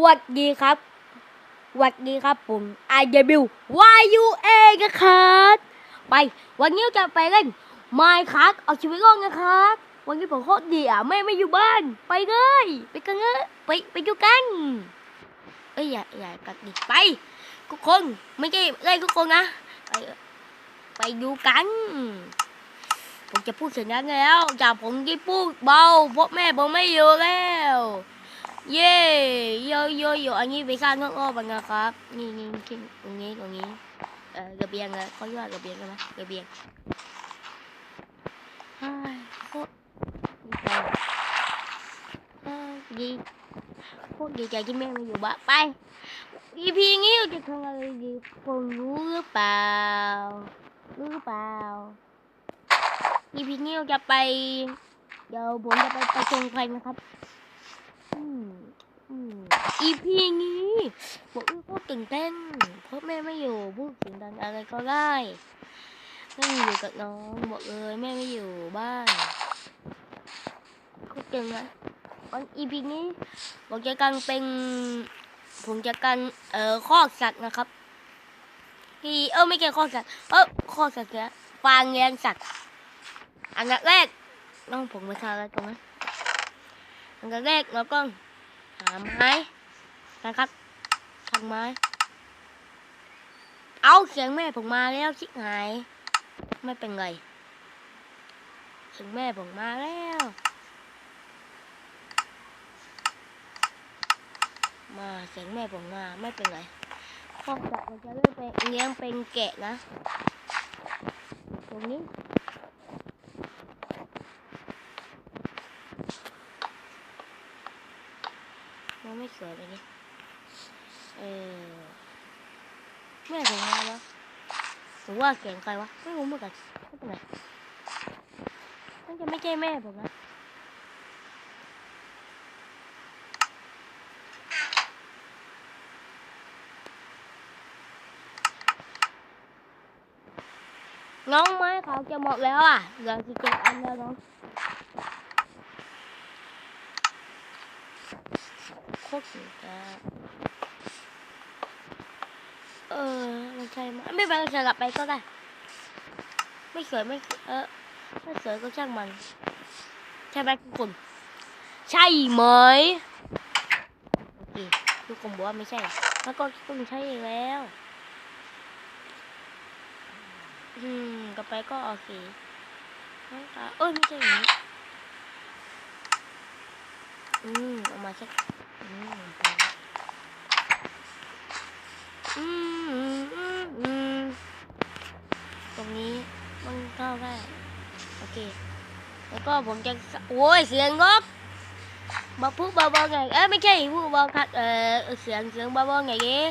วัสดีครับวัสดีครับผม I W Y U A นะครับไป วันนี้จะไปเล่น Minecraft เอาชีวิตรอดนะครับ วันนี้ผมโคตรดีอะแม่ไม่อยู่บ้าน ไปเลย ไปกันเลยไปไปดูกันเอ้ยอย่าอย่ากัดดิไปทุกคนไม่ใช่เล่นทุกคนนะไปไปดูกันผมจะพูดเสียงดังแล้วจากผมที่พูดเบาเพราะแม่ผมไม่อยู่แล้ว เย่โยโยโยอันนี้ไปสร้างนอกรอบๆกันนะครับ นี่นี่ขึ้นตรงนี้ตรงนี้ เออกระเบียงอะเขาเรียกว่าระเบียงกันไหมกระเบียงเฮ้ยโคตรดีใจเฮ้ยดีโคตรดีใจที่แม่มาอยู่บ้านไป EP นี้เราจะทำอะไรดีผมรู้หรือเปล่า รู้หรือเปล่า EP นี้เราจะไป เดี๋ยวผมจะไปประชงไฟนะครับ อืม EP นี้บอกว่าก็ตื่นเต้นเพราะแม่ไม่อยู่พูดเสียงดังอะไรก็ได้ไม่อยู่กับน้องบอกเลยแม่ไม่อยู่บ้านก็เก่งนะวัน EP นี้ผมจะกันเป็นผมจะกันเอ่อข้อสัตว์นะครับที่เออไม่ใช่ข้อสัตว์เออข้อสัตว์เนี่ยฟางเลี้ยงสัตว์อันดับแรกน้องผมไปทำอะไรตรงนั้นอันดับแรกเราก็ หาไม้นะครับทางไม้ เอาเสียงแม่ผมมาแล้วชิบหาย ไม่เป็นไรเสียงแม่ผมมาแล้ว มาเสียงแม่ผมมาไม่เป็นไรพ่อจะมันจะเริ่มเป็นเลี้ยงเป็นแกะนะ ตรงนี้ มันไม่ส วยเลยนี่เออแม่ผมมาแล้วะหรือว่าเสียงใครวะไม่รู้เหมือนกันไม่เป็นไรน่าจะไม่ใช่แม่ผมนะน้องไม้เขาจะหมดแล้วอะเหลือสิบเจ็ดอันแล้วน้อง คตรสุดอะเออไม่ใช่ไหมไม่เป็นไรสลับไปก็ได้ ไม่สวยไม่เออไม่สวยก็ช่างมัน ใช่ไหมทุกคนใช่ไหมโอเคทุกคนบอกว่าไม่ใช่ แล้วก็ต้องใช่แล้วอืมต่อไปก็โอเคน้องตาเอ้ยไม่ใช่อย่างนี้อืมออกมาสัก ตรงนี้มันเข้าได้โอเค แล้วก็ผมจะโอ้ยเสียงงกมาพูดเบาๆไงเอ้ยไม่ใช่พูดเบาครับเออเสียงเสียงเบาๆไงเงี้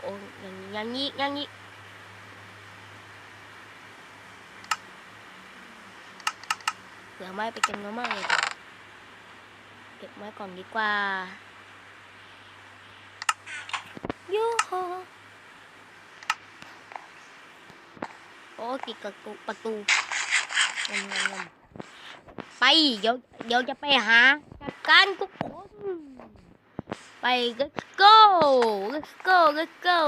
โอ้ยอย่างอย่างนี้อย่างนี้เผื่อไม้ไปเก็บน้ำไม้เลย เก็บไม้ก่อนดีกว่ายูโฮโอ้ติดกับตูประตูงงงงไป เดี๋ยวเดี๋ยวจะไปหาจัดการทุกคนไป let's go let's go let's go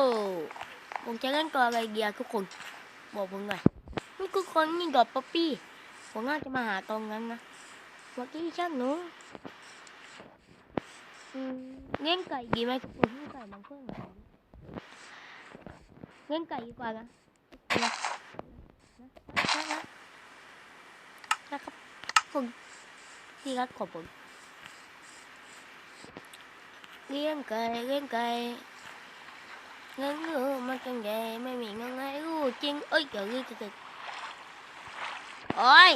ผมจะเล่นตัวอะไรเดียทุกคน บอกผมหน่อยนี่ทุกคนนี่ดอกป๊อปปี้ผมน่าจะมาหาตรงนั้นนะเมื่อกี้ช่างหนู 玄界行きます。お風呂なんかな。玄界行くわな。นเงี้งไก่กว่ากันนะนะครับผมที่รักของผมเงี้ยงไก่เงี้ยงไก่เงี้เงลูกมันจังใหญ่ไม่มีเงินให้ลูกจริงเอ้ยเดี๋ยวนี้จะโอ้ย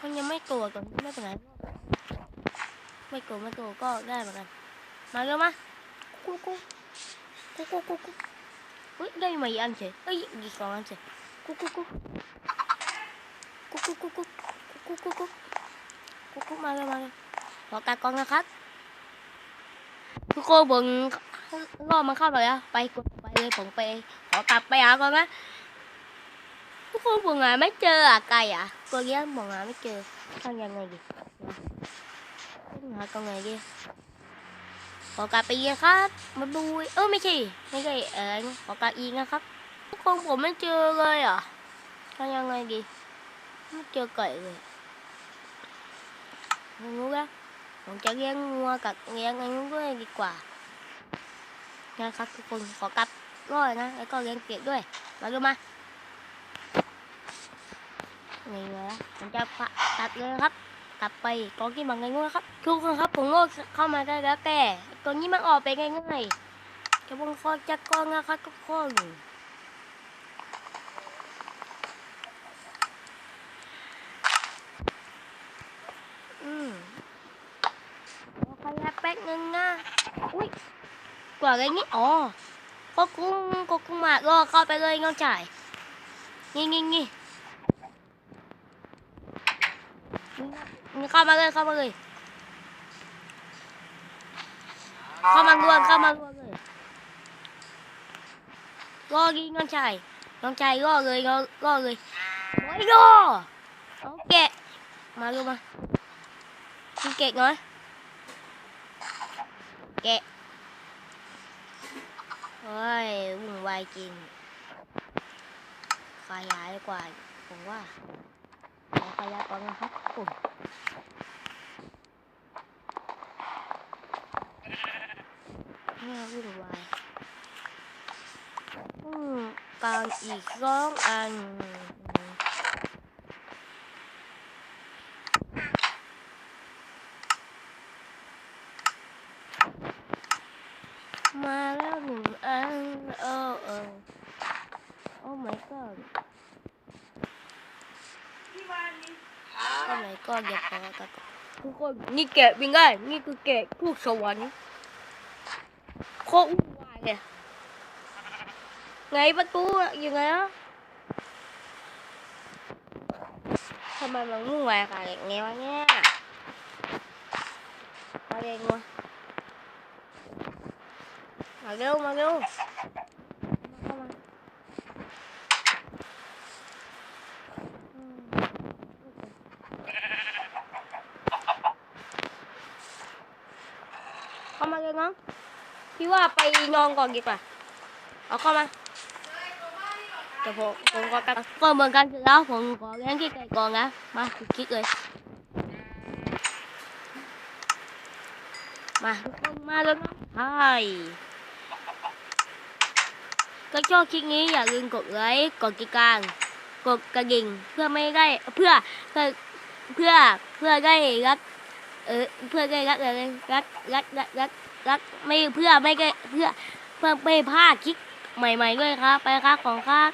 มันยังไม่โกรธกันไม่เป็นไรไม่โกรธไม่โกรธก็ได้เหมือนกัน มาเร็วมากูกูกูกูกูกูเฮ้ยได้มาอีกอันเฉยเอ้ยอีกสองอันเฉยกูกูกูกูกูกูกูกูกูกูกูกูมาเลยมาเลยขอตากล้องนะครับทุกคนเบิ่งรอบมันเข้าไปแล้วไปกดไปเลยผมไปขอกลับไปหาก่อนนะ ทุกคนผมหาไม่เจออะไก่อะตัวเนี้ยผมหาไม่เจอทำยังไงดีหาตรงไหนดีขอกลับไปอีกครับ มาดูเออไม่ใช่ไม่ใช่เออขอกลับอีกนะครับทุกคนผมไม่เจอเลยอะทำยังไงดีไม่เจอไก่เลยไม่รู้ละผมจะเลี้ยงงัวกับเลี้ยงอะไรด้วยดีกว่านะครับทุกคนขอกลับร้อยนะแล้วก็เลี้ยงเป็ดด้วยมาดูมา นี่เลยนะผมจะตัดเลยนะครับ กลับไปกองที่มันง่ายๆครับ ทุกคนครับผมโง่เข้ามาได้แล้วแต่ตรงนี้มันออกไปง่ายๆจะวงคอจะกองนะครับทุกคนอืมเอาขยับแป๊กนึงนะอุ้ยกว่าอะไรนี้อ๋อก็กุ้งก็กุ้งมากก็เข้าไปเลยน้องจ่ายนี่นี่นี่ เข้ามาเลยเข้ามาเลย เข้ามาดวนเข้ามาดวนเลยรอกินน้องชายน้องชายรอเลยรอรอเลยโอ้ยรอเอาแกะมาลูมากินแกะหน่อยแกะเฮ้ยวุ่นวายจริงขยายกว่าผมว่าขอขยายก่อนนะครับ ผมเนี่ยวุ่นวายอืมกางอีกร้องอัน มาแล้วหนึ่งอันเออเออโอ้ my god โอ้ my god อย่าพอกันทุกคนนี่แกะเป็นไงนี่คือแกะทูกสวรรค์โคตรวุ่นวายเลยไงประตูอะยังไงอะทำไมมันวุ่นวายขนาดนี้วะเนี่ยมาเร็วมามาเร็วมาเร็วมาเข้ามาอืมเข้ามาเลยน้อง พี่ว่าไปนอนก่อนดีกว่า เอาเข้ามาเดี๋ยวผมผมก็กลับก็เหมือนกันแล้วผมขอเลี้ยงที่ไก่ก่อนนะ มาคลิกเลยมาทุกคนมาแล้วนะใช่ก็ชอบคลิปนี้อย่าลืมกดไลค์กดติดตามกดกระดิ่งเพื่อไม่ได้เพื่อเพื่อเพื่อเพื่อได้รับเออเพื่อได้รับอะไรรับรับรับ รักไม่เพื่อไม่เพื่อเพื่อไม่พลาดคลิปใหม่ ๆ ด้วยครับ ไปครับของครับ